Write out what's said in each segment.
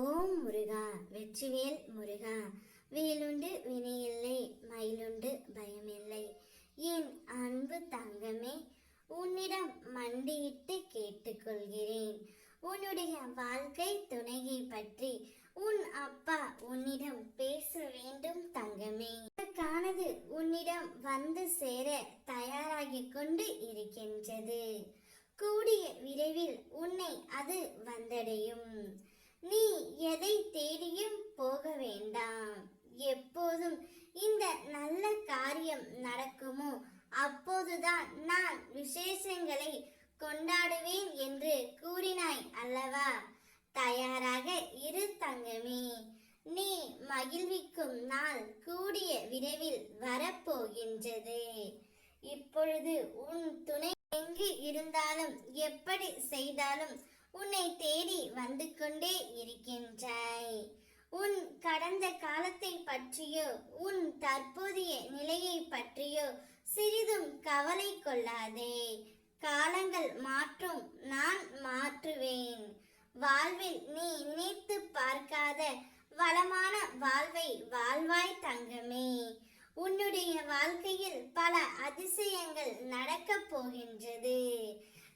ஓம் முருகா வெற்றிவேல் முருகா. வேலுண்டு வினையில்லை மயிலுண்டு பயமில்லை. என் அன்பு தங்கமே உன்னிடம் மண்டியிட்டு கேட்டுக்கொள்கிறேன். உன்னுடைய வாழ்க்கை துணையை பற்றி உன் அப்பா உன்னிடம் பேச வேண்டும் தங்கமே. இதற்கானது உன்னிடம் வந்து சேர தயாராகிக் கொண்டு இருக்கின்றது. கூடிய விரைவில் உன்னை அது வந்தடையும். நீ எதை தேடியும் போக வேண்டாம். எப்போதும் இந்த நல்ல காரியம் நடக்குமோ அப்போதுதான் நான் விசேஷங்களை கொண்டாடுவேன் என்று கூறினாய் அல்லவா? தயாராக இரு தங்கமே. நீ மகிழ்விக்கும் நாள் கூடிய விரைவில் வரப்போகின்றது. இப்பொழுது உன் துணை எங்கு இருந்தாலும் எப்படி செய்தாலும் உன்னை தேடி வந்து கொண்டே இருக்கின்றாய். உன் கடந்த காலத்தை பற்றியோ உன் தற்போதைய நிலையை பற்றியோ சிறிதும் கவலை கொள்ளாதே. காலங்கள் மாற்றும் நான் மாற்றுவேன். வாழ்வில் நீ நினைத்து பார்க்காத வளமான வாழ்வை வாழ்வாய் தங்கமே. உன்னுடைய வாழ்க்கையில் பல அதிசயங்கள் நடக்கப் போகின்றது.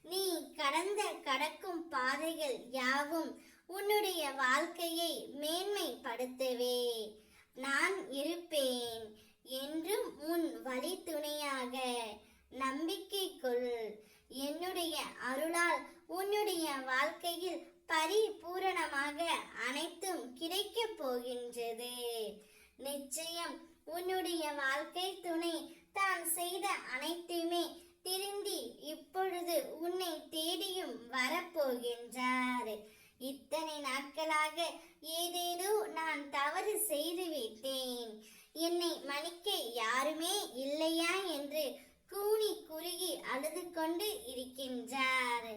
நீ கடந்த கடக்கும் பாதைகள் யாவும் உன்னுடைய வாழ்க்கையை மேன்மைப்படுத்தவே. நான் இருப்பேன் என்றும் உன் வழி துணையாக. நம்பிக்கை கொள். என்னுடைய அருளால் உன்னுடைய வாழ்க்கையில் பரிபூரணமாக அனைத்தும் கிடைக்கப் போகின்றது. நிச்சயம் உன்னுடைய வாழ்க்கை துணை தான் செய்த அனைத்தையுமே திருந்தி இப்பொழுது உன்னை தேடியும் வரப்போகின்றார். இத்தனை நாட்களாக ஏதேதோ நான் தவறு செய்து விட்டேன். என்னை மன்னிக்க யாருமே இல்லையா என்று கூனி குறுகி அழுது கொண்டு இருக்கின்றார்.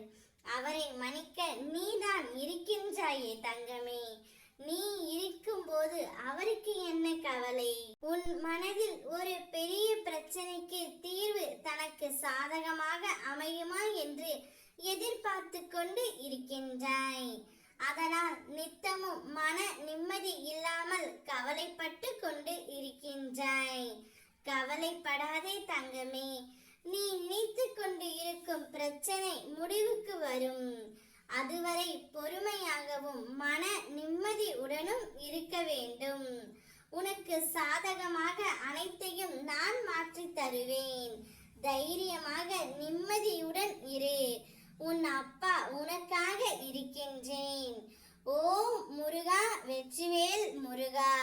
அவரை மன்னிக்க நீதான் இருக்கின்றாயே தங்கமே. நீ இருக்கும்போது அவருக்கு என்ன கவலை? உன் மனதில் ஒரு பெரிய பிரச்சனைக்கு தீர்வு தனக்கு சாதகமாக அமையுமா என்று எதிர்பார்த்து கொண்டு இருக்கின்றாய். அதனால் நித்தமும் மன நிம்மதி இல்லாமல் கவலைப்பட்டு கொண்டு இருக்கின்றாய். கவலைப்படாதே தங்கமே நீ நினைத்து கொண்டு இருக்கும் பிரச்சனை முடிவுக்கு வரும். அதுவரை பொறுமையாகவும் மன நிம்மதியுடனும் இருக்க வேண்டும். உனக்கு சாதகமாக அனைத்தையும் நான் மாற்றி தருவேன். தைரியமாக நிம்மதியுடன் இரு. உன் அப்பா உனக்காக இருக்கின்றேன். ஓம் முருகா வெற்றிவேல் முருகா.